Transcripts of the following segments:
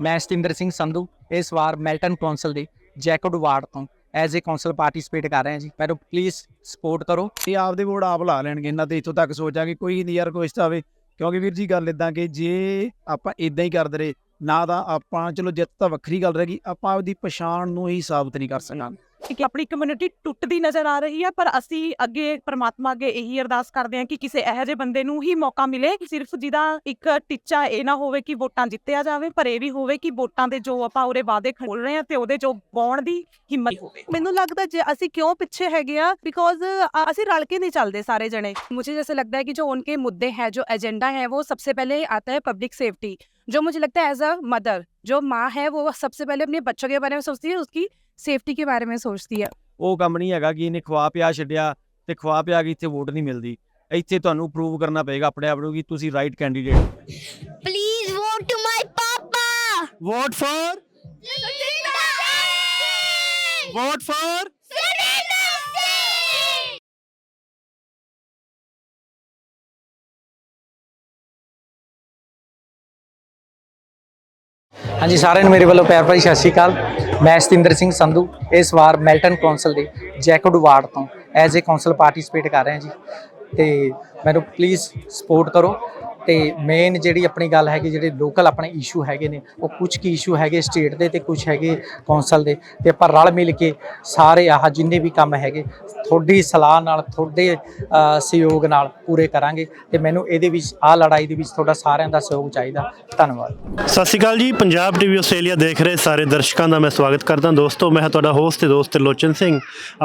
ਮੈਂ ਸਤਿੰਦਰ ਸਿੰਘ ਸੰਧੂ, ਇਸ ਵਾਰ ਮੈਲਟਨ ਕੌਂਸਲ ਦੇ ਜੈਕਟ ਵਾਰਡ ਤੋਂ ਐਜ਼ ਅ ਕੌਂਸਲ ਪਾਰਟਿਸਿਪੇਟ ਕਰ ਰਿਹਾ ਜੀ। ਮੈਨੂੰ ਪਲੀਜ਼ ਸਪੋਰਟ ਕਰੋ। ਇਹ ਆਪਦੇ ਵੋਟ ਆਪ ਲਾ ਲੈਣਗੇ, ਇਹਨਾਂ ਤੇ ਇੱਥੋਂ ਤੱਕ ਸੋਚਾਂਗੇ ਕੋਈ ਨਹੀਂ ਯਾਰ ਕੋਈ ਆਵੇ। ਕਿਉਂਕਿ ਵੀਰ ਜੀ ਗੱਲ ਇਦਾਂ ਕਿ ਜੇ ਆਪਾਂ ਇਦਾਂ ਹੀ ਕਰਦੇ ਰਹੇ, ਨਾ ਤਾਂ ਆਪਾਂ, ਚਲੋ ਜਿੱਤ ਤਾਂ ਵੱਖਰੀ ਗੱਲ ਰਹੇਗੀ ਆਪਾਂ ਆਪਦੀ ਪਛਾਣ ਨੂੰ ਹੀ ਸਾਬਤ ਨਹੀਂ ਕਰ ਸਕਾਂਗੇ। ਕਿ ਆਪਣੀ ਕਮਿਊਨਿਟੀ ਟੁੱਟਦੀ ਨਜ਼ਰ ਆ ਰਹੀ ਹੈ ਪਰ ਅਸੀਂ ਅੱਗੇ ਪ੍ਰਮਾਤਮਾ ਅੱਗੇ ਇਹੀ ਅਰਦਾਸ ਕਰਦੇ ਹਾਂ ਕਿ ਕਿਸੇ ਇਹੋ ਜਿਹੇ ਬੰਦੇ ਨੂੰ ਹੀ ਮੌਕਾ ਮਿਲੇ ਸਿਰਫ ਜਿਹਦਾ ਇੱਕ ਟੀਚਾ ਇਹ ਨਾ ਹੋਵੇ ਕਿ ਵੋਟਾਂ ਜਿੱਤਿਆ ਜਾਵੇ ਪਰ ਇਹ ਵੀ ਹੋਵੇ ਕਿ ਵੋਟਾਂ ਦੇ ਜੋ ਆਪਾਂ ਉਰੇ ਵਾਅਦੇ ਖੋਲ ਰਹੇ ਹਾਂ ਤੇ ਉਹਦੇ ਜੋ ਪਾਉਣ ਦੀ ਹਿੰਮਤ ਹੋਵੇ ਮੈਨੂੰ ਲੱਗਦਾ ਜੇ ਅਸੀਂ ਕਿਉਂ ਪਿੱਛੇ ਹੈਗੇ ਆ ਬਿਕੋਜ਼ ਅਸੀਂ ਰਲ ਕੇ नहीं चलते सारे जने मुझे जैसे लगता है कि जो उनके मुद्दे हैं जो एजेंडा है वो सबसे पहले आता है पब्लिक सेफ्टी जो मुझे लगता है एज अ मदर जो माँ है वो सबसे पहले अपने बच्चों के बारे में सोचती है उसकी ਸੇਫਟੀ ਕੇ ਬਾਰੇ ਮੇਂ ਸੋਚਦੀ ਹੈ ਉਹ ਕੰਮ ਨਹੀਂ ਹੈਗਾ ਕਿ ਇਹਨੇ ਖਵਾ ਪਿਆ ਛੱਡਿਆ ਤੇ ਖਵਾ ਪਿਆ ਕਿ ਇੱਥੇ ਵੋਟ ਨਹੀਂ ਮਿਲਦੀ। ਇੱਥੇ ਤੁਹਾਨੂੰ ਪ੍ਰੂਵ ਕਰਨਾ ਪਏਗਾ ਆਪਣੇ ਆਪ ਨੂੰ ਕਿ ਤੁਸੀਂ right candidate please vote to my papa vote for vote for ਹਾਂਜੀ, ਸਾਰਿਆਂ ਨੂੰ ਮੇਰੇ ਵੱਲੋਂ ਪਿਆਰ ਭਰੀ ਸਤਿ ਸ਼੍ਰੀ ਅਕਾਲ। ਮੈਂ ਸਤਿੰਦਰ ਸਿੰਘ ਸੰਧੂ, ਇਸ ਵਾਰ ਮੈਲਟਨ ਕੌਂਸਲ ਦੇ ਜੈਕਟ ਵਾਰਡ ਤੋਂ ਐਜ਼ ਅ ਕੌਂਸਲ ਪਾਰਟਿਸਿਪੇਟ ਕਰ ਰਿਹਾ ਜੀ। ਤੇ ਮੈਨੂੰ ਪਲੀਜ਼ ਸਪੋਰਟ ਕਰੋ। ਤੇ ਮੇਨ ਜਿਹੜੀ ਆਪਣੀ ਗੱਲ ਹੈਗੀ, ਜਿਹੜੇ ਲੋਕਲ ਆਪਣੇ ਇਸ਼ੂ ਹੈਗੇ ਨੇ, ਉਹ ਕੁਝ ਕੀ ਇਸ਼ੂ ਹੈਗੇ ਸਟੇਟ ਦੇ ਤੇ ਕੁਝ ਹੈਗੇ ਕੌਂਸਲ ਦੇ ਤੇ ਆਪਾਂ ਰਲ ਮਿਲ ਕੇ ਸਾਰੇ ਆਹ ਜਿੰਨੇ ਵੀ ਕੰਮ ਹੈਗੇ, ਤੁਹਾਡੀ ਸਲਾਹ ਨਾਲ, ਤੁਹਾਡੇ ਸਹਿਯੋਗ ਨਾਲ ਪੂਰੇ ਕਰਾਂਗੇ ਤੇ ਮੈਨੂੰ ਇਹਦੇ ਵਿੱਚ, ਆਹ ਲੜਾਈ ਦੇ ਵਿੱਚ ਤੁਹਾਡਾ ਸਾਰਿਆਂ ਦਾ ਸਹਿਯੋਗ ਚਾਹੀਦਾ। ਧੰਨਵਾਦ। ਸਤਿ ਸ਼੍ਰੀ ਅਕਾਲ ਜੀ, ਪੰਜਾਬ ਟੀਵੀ ਆਸਟ੍ਰੇਲੀਆ ਦੇਖ ਰਹੇ ਸਾਰੇ ਦਰਸ਼ਕਾਂ ਦਾ ਮੈਂ ਸਵਾਗਤ ਕਰਦਾ। ਦੋਸਤੋ, ਮੈਂ ਤੁਹਾਡਾ ਹੋਸਟ ਤੇ ਦੋਸਤ ਲੋਚਨ ਸਿੰਘ।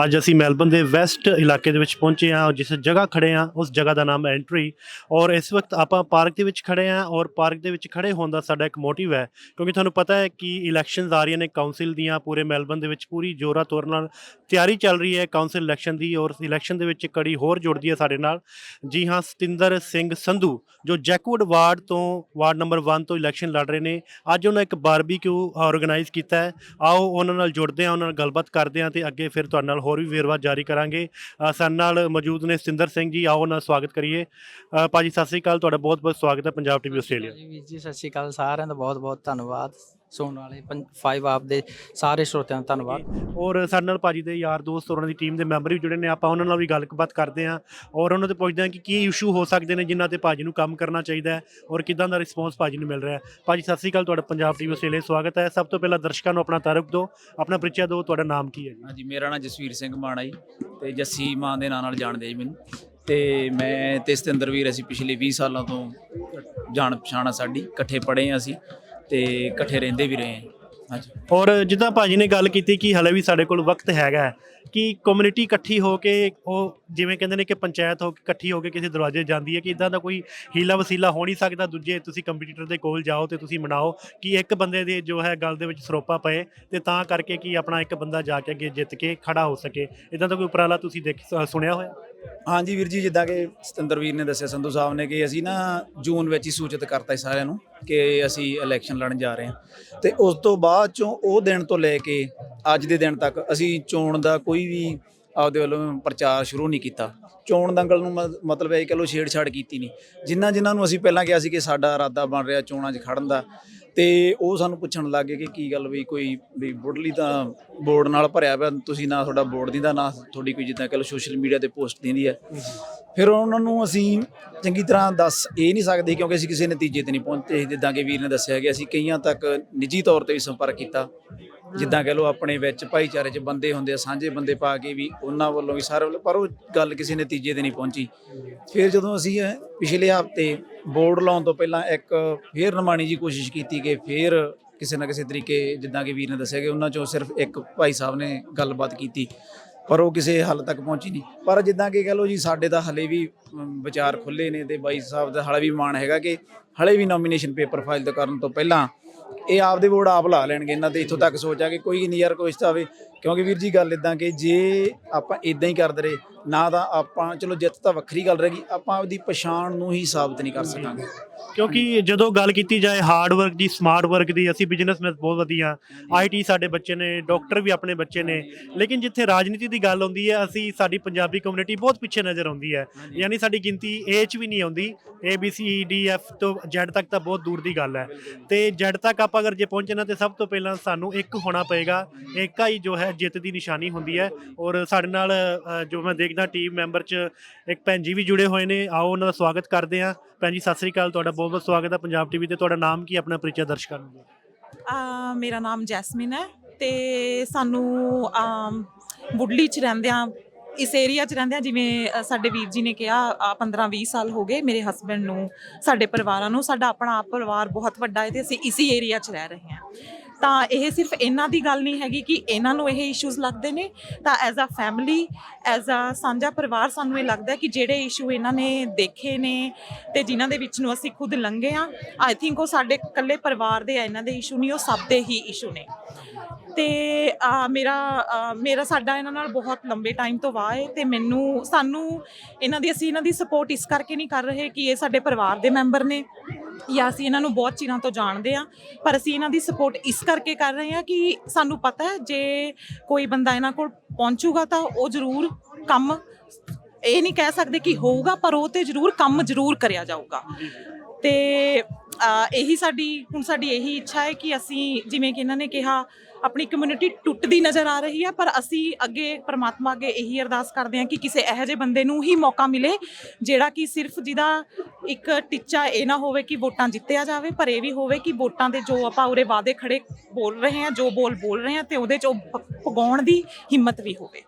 ਅੱਜ ਅਸੀਂ ਮੈਲਬਨ ਦੇ ਵੈਸਟ ਇਲਾਕੇ ਦੇ ਵਿੱਚ ਪਹੁੰਚੇ ਹਾਂ ਜਿਸ ਜਗ੍ਹਾ ਖੜੇ ਹਾਂ, ਉਸ ਜਗ੍ਹਾ ਦਾ ਨਾਮ ਐਂਟਰੀ। ਔਰ ਇਸ ਵਕਤ ਆਪਾਂ ਪਾਰਕ ਦੇ ਵਿੱਚ ਖੜੇ ਹਾਂ ਔਰ ਪਾਰਕ ਦੇ ਵਿੱਚ ਖੜੇ ਹੋਣ ਦਾ ਸਾਡਾ ਇੱਕ ਮੋਟਿਵ ਹੈ ਕਿਉਂਕਿ ਤੁਹਾਨੂੰ ਪਤਾ ਹੈ ਕਿ ਇਲੈਕਸ਼ਨਸ ਆ ਰਹੀਆਂ ਨੇ ਕਾਉਂਸਲ ਦੀਆਂ ਪੂਰੇ ਮੈਲਬਨ ਦੇ ਵਿੱਚ ਪੂਰੀ ਜੋਰਾ ਤੋਰ ਨਾਲ ਤਿਆਰੀ ਚੱਲ ਰਹੀ ਹੈ ਕਾਉਂਸਲ ਇਲੈਕਸ਼ਨ ਦੀ ਔਰ ਇਲੈਕਸ਼ਨ ਦੇ ਵਿੱਚ ਕੜੀ ਹੋਰ ਜੁੜਦੀ ਹੈ ਸਾਡੇ ਨਾਲ। ਜੀ ਹਾਂ ਸਤਿੰਦਰ ਸਿੰਘ ਸੰਧੂ ਜੋ ਜੈਕਵੁੱਡ ਵਾਰਡ ਤੋਂ ਵਾਰਡ ਨੰਬਰ 1 ਤੋਂ ਇਲੈਕਸ਼ਨ ਲੜ ਰਹੇ ਨੇ ਅੱਜ ਉਹਨਾਂ ਇੱਕ ਬਾਰਬੀਕਿਊ ਆਰਗੇਨਾਈਜ਼ ਕੀਤਾ ਹੈ। ਆਓ ਉਹਨਾਂ ਨਾਲ ਜੁੜਦੇ ਹਾਂ ਉਹਨਾਂ ਨਾਲ ਗੱਲਬਾਤ ਕਰਦੇ ਹਾਂ ਤੇ ਅੱਗੇ ਫਿਰ ਤੁਹਾਡੇ ਨਾਲ ਹੋਰ ਵੀ ਵੇਰਵਾ ਜਾਰੀ ਕਰਾਂਗੇ। ਸਾਡੇ ਨਾਲ ਮੌਜੂਦ ਨੇ ਸਤਿੰਦਰ ਸਿੰਘ ਜੀ ਆਓ ਉਹਨਾਂ ਦਾ ਸਵਾਗਤ ਕਰੀਏ। ਅ, ਭਾਜੀ ਸਤਿ ਸ੍ਰੀ ਅਕਾਲ ਤੁਹਾਡਾ ਬਹੁਤ ਬਹੁਤ ਸਵਾਗਤ ਹੈ ਪੰਜਾਬ ਟੀਵੀ ਆਸਟ੍ਰੇਲੀਆ। ਜੀ ਵੀਰ ਜੀ ਸਤਿ ਸ਼੍ਰੀ ਅਕਾਲ ਸਾਰਿਆਂ ਦਾ ਬਹੁਤ ਬਹੁਤ ਧੰਨਵਾਦ। ਸੁਣਨ ਵਾਲੇ 5 ਆਪ ਦੇ ਸਾਰੇ ਸਰੋਤਿਆਂ ਦਾ ਧੰਨਵਾਦ। ਔਰ ਸਾਡੇ ਨਾਲ ਭਾਜੀ ਦੇ ਯਾਰ ਦੋਸਤ ਔਰ ਉਹਨਾਂ ਦੀ ਟੀਮ ਦੇ ਮੈਂਬਰ ਵੀ ਜੁੜੇ ਨੇ। ਆਪਾਂ ਉਹਨਾਂ ਨਾਲ ਵੀ ਗੱਲਬਾਤ ਕਰਦੇ ਹਾਂ ਔਰ ਉਹਨਾਂ ਤੋਂ ਪੁੱਛਦੇ ਹਾਂ ਕਿ ਕੀ ਇਸ਼ੂ ਹੋ ਸਕਦੇ ਨੇ ਜਿਨ੍ਹਾਂ ਤੇ ਭਾਜੀ ਨੂੰ ਕੰਮ ਕਰਨਾ ਚਾਹੀਦਾ ਹੈ ਔਰ ਕਿਦਾਂ ਦਾ ਰਿਸਪੌਂਸ ਭਾਜੀ ਨੂੰ ਮਿਲ ਰਿਹਾ ਹੈ। ਭਾਜੀ ਸਤਿ ਸ੍ਰੀ ਅਕਾਲ ਤੁਹਾਡਾ ਪੰਜਾਬ ਟੀਵੀ ਆਸਟ੍ਰੇਲੀਆ ਸਵਾਗਤ ਹੈ। ਸਭ ਤੋਂ ਪਹਿਲਾਂ ਦਰਸ਼ਕਾਂ ਨੂੰ ਆਪਣਾ ਤਾਰਫ ਦਿਓ ਆਪਣਾ ਪਰਿਚੈ ਦਿਓ ਤੁਹਾਡਾ ਨਾਮ ਕੀ ਹੈ ਜੀ? ਹਾਂਜੀ ਮੇਰਾ ਨਾਮ ਜਸਵੀਰ ਸਿੰਘ ਮਾਣਾ ਜੀ ਤੇ ਜੱਸੀ ਮਾਂ ਦੇ ਨਾਂ ਨਾਲ ਜਾਣਦੇ ਜੀ ਮੈਨੂੰ। ਤੇ ਮੈਂ ਤੇ ਸਤਿੰਦਰ ਵੀਰ ਅਸੀਂ ਪਿਛਲੇ 20 ਸਾਲਾਂ ਤੋਂ ਜਾਣ ਪਛਾਣ ਆ ਸਾਡੀ, ਇਕੱਠੇ ਪੜ੍ਹੇ ਹਾਂ ਅਸੀਂ ਤੇ ਇਕੱਠੇ ਰਹਿੰਦੇ ਵੀ ਰਹੇ ਹਾਂ ਹਾਂਜੀ। ਔਰ ਜਿੱਦਾਂ ਭਾਜੀ ਨੇ ਗੱਲ ਕੀਤੀ ਕਿ ਹਲੇ ਵੀ ਸਾਡੇ ਕੋਲ ਵਕਤ ਹੈਗਾ ਹੈ, ਕਿ ਕਮਿਊਨਿਟੀ ਇਕੱਠੀ ਹੋ ਕੇ ਉਹ ਜਿਵੇਂ ਕਹਿੰਦੇ ਨੇ ਕਿ ਪੰਚਾਇਤ ਹੋ ਕੇ ਇਕੱਠੀ ਹੋ ਕੇ ਕਿਸੇ ਦਰਵਾਜ਼ੇ ਜਾਂਦੀ ਹੈ, ਕਿ ਇਦਾਂ ਦਾ ਕੋਈ ਹੀਲਾ ਵਸੀਲਾ ਹੋ ਨਹੀਂ ਸਕਦਾ ਦੂਜੇ ਤੁਸੀਂ ਕੰਪੀਟੀਟਰ ਦੇ ਕੋਲ ਜਾਓ ਤੇ ਤੁਸੀਂ ਮਨਾਓ ਕਿ ਇੱਕ ਬੰਦੇ ਦੇ ਜੋ ਹੈ ਗੱਲ ਦੇ ਵਿੱਚ ਸਰੋਪਾ ਪਏ ਤੇ ਤਾਂ ਕਰਕੇ ਕਿ ਆਪਣਾ ਇੱਕ ਬੰਦਾ ਜਾ ਕੇ ਅੱਗੇ ਜਿੱਤ ਕੇ ਖੜਾ ਹੋ ਸਕੇ। ਇਦਾਂ ਦਾ ਕੋਈ ਉਪਰਾਲਾ ਤੁਸੀਂ ਦੇਖ, ਸੁਣਿਆ ਹੋਇਆ? ਹਾਂਜੀ ਵੀਰ ਜੀ, ਜਿੱਦਾਂ ਕਿ ਸਤਿੰਦਰ ਵੀਰ ਨੇ ਦੱਸਿਆ, ਸੰਧੂ ਸਾਹਿਬ ਨੇ ਕਿ ਅਸੀਂ ਨਾ ਜੂਨ ਵਿੱਚ ਹੀ ਸੂਚਿਤ ਕਰਤਾ ਸੀ ਸਾਰਿਆਂ ਨੂੰ ਕਿ ਅਸੀਂ ਇਲੈਕਸ਼ਨ ਲੜਨ ਜਾ ਰਹੇ ਹਾਂ। ਤੇ ਉਸ ਤੋਂ ਬਾਅਦ ਚੋਂ ਉਹ ਦਿਨ ਤੋਂ ਲੈ ਕੇ ਅੱਜ ਦੇ ਦਿਨ ਤੱਕ ਅਸੀਂ ਚੋਣ ਦਾ ਕੋਈ ਵੀ ਆਪਦੇ ਵੱਲੋਂ ਪ੍ਰਚਾਰ ਸ਼ੁਰੂ ਨਹੀਂ ਕੀਤਾ। ਚੋਣ ਦੰਗਲ ਨੂੰ ਮ- ਮਤਲਬ ਇਹ ਕਹ ਲੋ ਛੇੜਛਾੜ ਕੀਤੀ ਨਹੀਂ। ਜਿਨ੍ਹਾਂ ਜਿਨ੍ਹਾਂ ਨੂੰ ਅਸੀਂ ਪਹਿਲਾਂ ਕਿਹਾ ਸੀ ਕਿ ਸਾਡਾ ਇਰਾਦਾ ਬਣ ਰਿਹਾ ਚੋਣਾਂ 'ਚ ਖੜਨ ਦਾ ਤੇ ਉਹ ਸਾਨੂੰ ਪੁੱਛਣ ਲੱਗੇ ਕਿ ਕੀ ਗੱਲ ਵੀ ਕੋਈ ਵੀ ਬੁੱਢਲੀ ਤਾਂ ਬੋਰਡ ਨਾਲ ਭਰਿਆ ਪਿਆ, ਤੁਸੀਂ ਨਾ ਤੁਹਾਡਾ ਬੋਰਡ ਦੀ ਦਾ ਨਾ ਤੁਹਾਡੀ ਕੋਈ ਜਿੱਦਾਂ ਕਹ ਲੋ ਸੋਸ਼ਲ ਮੀਡੀਆ ਤੇ ਪੋਸਟ ਦਿੰਦੀ ਹੈ। ਫਿਰ ਉਹਨਾਂ ਨੂੰ ਅਸੀਂ ਚੰਗੀ ਤਰ੍ਹਾਂ ਦੱਸ ਇਹ ਨਹੀਂ ਸਕਦੇ ਕਿਉਂਕਿ ਅਸੀਂ ਕਿਸੇ ਨਤੀਜੇ ਤੇ ਨਹੀਂ ਪਹੁੰਚੇ। ਜਿੱਦਾਂ ਕਿ ਵੀਰ ਨੇ ਦੱਸਿਆ ਕਿ ਅਸੀਂ ਕਈਆਂ ਤੱਕ ਨਿੱਜੀ ਤੌਰ ਤੇ ਵੀ ਸੰਪਰਕ ਕੀਤਾ। ਜਿੱਦਾਂ ਕਹ ਲੋ ਆਪਣੇ ਵਿੱਚ ਭਾਈਚਾਰੇ 'ਚ ਬੰਦੇ ਹੁੰਦੇ ਆ, ਸਾਂਝੇ ਬੰਦੇ ਪਾ ਕੇ ਵੀ ਉਹਨਾਂ ਵੱਲੋਂ ਵੀ ਸਾਰੇ ਵੱਲੋਂ, ਪਰ ਉਹ ਗੱਲ ਕਿਸੇ ਨਤੀਜੇ ਤੇ ਨਹੀਂ ਪਹੁੰਚੀ। ਫਿਰ ਜਦੋਂ ਅਸੀਂ ਪਿਛਲੇ ਹਫ਼ਤੇ ਬੋਰਡ ਲਾਉਣ ਤੋਂ ਪਹਿਲਾਂ ਇੱਕ ਫੇਰ ਨਿਮਾਣੀ ਜੀ ਕੋਸ਼ਿਸ਼ ਕੀਤੀ ਕਿ ਫੇਰ ਕਿਸੇ ਨਾ ਕਿਸੇ ਤਰੀਕੇ ਜਿੱਦਾਂ ਕਿ ਵੀਰ ਨੇ ਦੱਸਿਆ ਕਿ ਉਹਨਾਂ ਚੋਂ ਸਿਰਫ ਇੱਕ ਭਾਈ ਸਾਹਿਬ ਨੇ ਗੱਲਬਾਤ ਕੀਤੀ, ਪਰ ਉਹ ਕਿਸੇ ਹੱਲ ਤੱਕ ਪਹੁੰਚੀ ਨਹੀਂ। ਪਰ ਜਿੱਦਾਂ ਕਿ ਕਹ ਲੋ ਜੀ, ਸਾਡੇ ਤਾਂ ਹਲੇ ਵੀ ਵਿਚਾਰ ਖੁੱਲੇ ਨੇ ਤੇ ਬਾਈ ਸਾਹਿਬ ਦਾ ਹਲੇ ਵੀ ਮਾਣ ਹੈਗਾ ਕਿ ਹਲੇ ਵੀ ਨੋਮੀਨੇਸ਼ਨ ਪੇਪਰ ਫਾਈਲ ਕਰਨ ਤੋਂ ਪਹਿਲਾਂ ਇਹ ਆਪਦੇ ਵੋਟ ਆਪ ਲਾ ਲੈਣਗੇ, ਇਹਨਾਂ ਤੇ ਇੱਥੋਂ ਤੱਕ ਸੋਚਿਆ ਕਿ ਕੋਈ ਨਹੀਂ ਯਾਰ ਕੁਛ ਤਾਂ ਆਵੇ ਕਿਉਂਕਿ ਵੀਰ ਜੀ ਗੱਲ ਇਦਾਂ ਕਿ ਜੇ ਆਪਾਂ ਇਦਾਂ ਹੀ ਕਰਦੇ ਰਹੇ, ਨਾ ਤਾਂ ਆਪਾਂ, ਚਲੋ ਜਿੱਤ ਤਾਂ ਵੱਖਰੀ ਗੱਲ ਰਹੇਗੀ, ਆਪਾਂ ਆਪਦੀ ਪਛਾਣ ਨੂੰ ਹੀ ਸਾਬਤ ਨਹੀਂ ਕਰ ਸਕਾਂਗੇ। ਕਿਉਂਕਿ ਜਦੋਂ ਗੱਲ ਕੀਤੀ ਜਾਏ ਹਾਰਡ ਵਰਕ ਦੀ ਸਮਾਰਟ ਵਰਕ ਦੀ ਅਸੀਂ ਬਿਜ਼ਨਸਮੈਨ ਬਹੁਤ ਵਧੀਆ। ਆਈਟੀ ਸਾਡੇ ਬੱਚੇ ਨੇ ਡਾਕਟਰ ਵੀ ਆਪਣੇ ਬੱਚੇ ਨੇ। ਲੇਕਿਨ ਜਿੱਥੇ ਰਾਜਨੀਤੀ ਦੀ ਗੱਲ ਆਉਂਦੀ ਹੈ ਅਸੀਂ ਸਾਡੀ ਪੰਜਾਬੀ ਕਮਿਊਨਿਟੀ ਬਹੁਤ ਪਿੱਛੇ ਨਜ਼ਰ ਆਉਂਦੀ ਹੈ। ਯਾਨੀ ਸਾਡੀ ਗਿਣਤੀ ਏ 'ਚ ਵੀ ਨਹੀਂ ਆਉਂਦੀ। A B C D F ਤੋਂ ਜ਼ੈਡ ਤੱਕ ਤਾਂ ਬਹੁਤ ਦੂਰ ਦੀ ਗੱਲ ਹੈ। ਤੇ ਜ਼ੈਡ ਤੱਕ ਆਪਾਂ ਅਗਰ ਜੇ ਪਹੁੰਚਣਾ ਤੇ ਸਭ ਤੋਂ ਪਹਿਲਾਂ ਸਾਨੂੰ ਇੱਕ ਹੋਣਾ ਪਏਗਾ। ਏਕਾ ਹੀ ਜੋ ਹੈ ਜਿੱਤ ਦੀ ਨਿਸ਼ਾਨੀ ਹੁੰਦੀ ਹੈ। ਔਰ ਸਾਡੇ ਨਾਲ ਜੋ ਮੈਂ ਦੇਖਦਾ ਟੀਮ ਮੈਂਬਰ 'ਚ ਇੱਕ ਭੈਣ ਜੀ ਵੀ ਜੁੜੇ ਹੋਏ ਨੇ। ਆਓ ਉਹਨਾਂ ਦਾ ਸਵਾਗਤ ਕਰਦੇ ਹਾਂ। ਭੈਣ ਜੀ ਸਤਿ ਸ੍ਰੀ ਅਕਾਲ ਤੁਹਾਡਾ ਬਹੁਤ ਬਹੁਤ ਸਵਾਗਤ ਹੈ ਪੰਜਾਬ ਟੀਵੀ ਤੇ। ਤੁਹਾਡਾ ਨਾਮ ਕੀ ਆਪਣਾ ਪਰਿਚੈ ਦਰਸ਼ਕਾਂ ਨੂੰ ਦਿਓ। ਮੇਰਾ ਨਾਮ ਜੈਸਮਿਨ ਹੈ ਤੇ ਸਾਨੂੰ ਬੁੱਢਲੀ ਵੁਡਲੀ ਚ ਰਹਿੰਦਿਆਂ ਇਸ ਏਰੀਆ ਚ ਰਹਿੰਦੇ ਰਹਿੰਦਿਆਂ ਜਿਵੇਂ ਸਾਡੇ ਵੀਰ ਜੀ ਨੇ ਕਿਹਾ 15-20 ਸਾਲ ਹੋ ਗਏ ਮੇਰੇ ਹਸਬੰਡ ਨੂੰ, ਸਾਡੇ ਪਰਿਵਾਰਾਂ ਨੂੰ। ਸਾਡਾ ਆਪਣਾ ਆਪ ਪਰਿਵਾਰ ਬਹੁਤ ਵੱਡਾ ਹੈ ਤੇ ਅਸੀਂ ਇਸੀ ਏਰੀਆ ਚ ਰਹਿ ਰਹੇ ਹਾਂ। ਤਾਂ ਇਹ ਸਿਰਫ ਇਹਨਾਂ ਦੀ ਗੱਲ ਨਹੀਂ ਹੈਗੀ ਕਿ ਇਹਨਾਂ ਨੂੰ ਇਹ ਇਸ਼ੂਜ਼ ਲੱਗਦੇ ਨੇ। ਤਾਂ as a family as a ਸਾਂਝਾ ਪਰਿਵਾਰ ਸਾਨੂੰ ਇਹ ਲੱਗਦਾ ਕਿ ਜਿਹੜੇ ਇਸ਼ੂ ਇਹਨਾਂ ਨੇ ਦੇਖੇ ਨੇ ਤੇ ਜਿਨ੍ਹਾਂ ਦੇ ਵਿੱਚ ਨੂੰ ਅਸੀਂ ਖੁਦ ਲੰਘੇ ਆ ਆਈ ਥਿੰਕ ਉਹ ਸਾਡੇ ਇਕੱਲੇ ਪਰਿਵਾਰ ਦੇ ਆ, ਇਹਨਾਂ ਦੇ ਇਸ਼ੂ ਨਹੀਂ, ਉਹ ਸਭ ਦੇ ਹੀ ਇਸ਼ੂ ਨੇ। ਤੇ ਮੇਰਾ ਮੇਰਾ ਸਾਡਾ ਇਹਨਾਂ ਨਾਲ ਬਹੁਤ ਲੰਬੇ ਟਾਈਮ ਤੋਂ ਵਾਹ ਹੈ ਤੇ ਮੈਨੂੰ, ਸਾਨੂੰ ਇਹਨਾਂ ਦੀ, ਅਸੀਂ ਇਹਨਾਂ ਦੀ ਸਪੋਰਟ ਇਸ ਕਰਕੇ ਨਹੀਂ ਕਰ ਰਹੇ ਕਿ ਇਹ ਸਾਡੇ ਪਰਿਵਾਰ ਦੇ ਮੈਂਬਰ ਨੇ ਜਾਂ ਅਸੀਂ ਇਹਨਾਂ ਨੂੰ ਬਹੁਤ ਚਿਰਾਂ ਤੋਂ ਜਾਣਦੇ ਆ ਪਰ ਅਸੀਂ ਇਹਨਾਂ ਦੀ ਸਪੋਰਟ ਇਸ ਕਰਕੇ ਕਰ ਰਹੇ ਹਾਂ ਕਿ ਸਾਨੂੰ ਪਤਾ ਹੈ, ਜੇ ਕੋਈ ਬੰਦਾ ਇਹਨਾਂ ਕੋਲ ਪਹੁੰਚੂਗਾ ਤਾਂ ਉਹ ਜ਼ਰੂਰ ਕੰਮ, ਇਹ ਨਹੀਂ ਕਹਿ ਸਕਦੇ ਕਿ ਹੋਊਗਾ, ਪਰ ਉਹ ਤੇ ਜ਼ਰੂਰ ਕੰਮ ਜ਼ਰੂਰ ਕਰਿਆ ਜਾਊਗਾ। ਤੇ ਇਹੀ ਸਾਡੀ, ਹੁਣ ਸਾਡੀ ਇਹੀ ਇੱਛਾ ਹੈ ਕਿ ਅਸੀਂ ਜਿਵੇਂ ਕਿ ਇਹਨਾਂ ਨੇ ਕਿਹਾ ਆਪਣੀ ਕਮਿਊਨਿਟੀ ਟੁੱਟਦੀ ਨਜ਼ਰ ਆ ਰਹੀ ਹੈ, ਪਰ ਅਸੀਂ ਅੱਗੇ ਪਰਮਾਤਮਾ ਅੱਗੇ ਇਹੀ ਅਰਦਾਸ ਕਰਦੇ ਹਾਂ ਕਿ ਕਿਸੇ ਇਹੋ ਜਿਹੇ ਬੰਦੇ ਨੂੰ ਹੀ ਮੌਕਾ ਮਿਲੇ, ਜਿਹੜਾ ਕਿ ਸਿਰਫ ਜਿਹਦਾ ਇੱਕ ਟੀਚਾ ਇਹ ਨਾ ਹੋਵੇ ਕਿ ਵੋਟਾਂ ਜਿੱਤਿਆ ਜਾਵੇ, ਪਰ ਇਹ ਵੀ ਹੋਵੇ ਕਿ ਵੋਟਾਂ ਦੇ ਜੋ ਆਪਾਂ ਉਰੇ ਵਾਅਦੇ ਖੜੇ ਬੋਲ ਰਹੇ ਹਾਂ, ਜੋ ਬੋਲ ਬੋਲ ਰਹੇ ਹਾਂ, ਤੇ ਉਹਦੇ ਚ ਉਹ ਪਗਾਉਣ ਦੀ ਹਿੰਮਤ ਵੀ ਹੋਵੇ।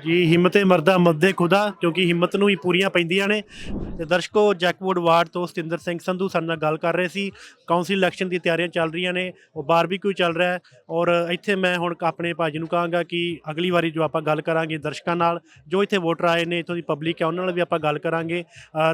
ਜੀ, ਹਿੰਮਤੇ ਮਰਦਾ ਮੱਦੇ ਖੁਦਾ, ਕਿਉਂਕਿ ਹਿੰਮਤ ਨੂੰ ਹੀ ਪੂਰੀਆਂ ਪੈਂਦੀਆਂ ਨੇ। ਤੇ ਦਰਸ਼ਕੋ ਜੈਕਵੁੱਡ ਵਾਰਡ ਤੋਂ ਸਤਿੰਦਰ ਸਿੰਘ ਸੰਧੂ ਸਾਡੇ ਨਾਲ ਗੱਲ ਕਰ ਰਹੇ ਸੀ। ਕਾਉਂਸਲ ਇਲੈਕਸ਼ਨ ਦੀ ਤਿਆਰੀਆਂ ਚੱਲ ਰਹੀਆਂ ਨੇ, ਉਹ ਬਾਰਬੀਕਿਊ ਚੱਲ ਰਿਹਾ ਹੈ। ਔਰ ਇੱਥੇ ਮੈਂ ਹੁਣ ਆਪਣੇ ਭਾਜੀ ਨੂੰ ਕਹਾਂਗਾ ਕਿ ਅਗਲੀ ਵਾਰੀ ਜੋ ਆਪਾਂ ਗੱਲ ਕਰਾਂਗੇ ਦਰਸ਼ਕਾਂ ਨਾਲ, ਜੋ ਇੱਥੇ ਵੋਟਰ ਆਏ ਨੇ, ਇੱਥੋਂ ਦੀ ਪਬਲਿਕ ਹੈ, ਉਹਨਾਂ ਨਾਲ ਵੀ ਆਪਾਂ ਗੱਲ ਕਰਾਂਗੇ।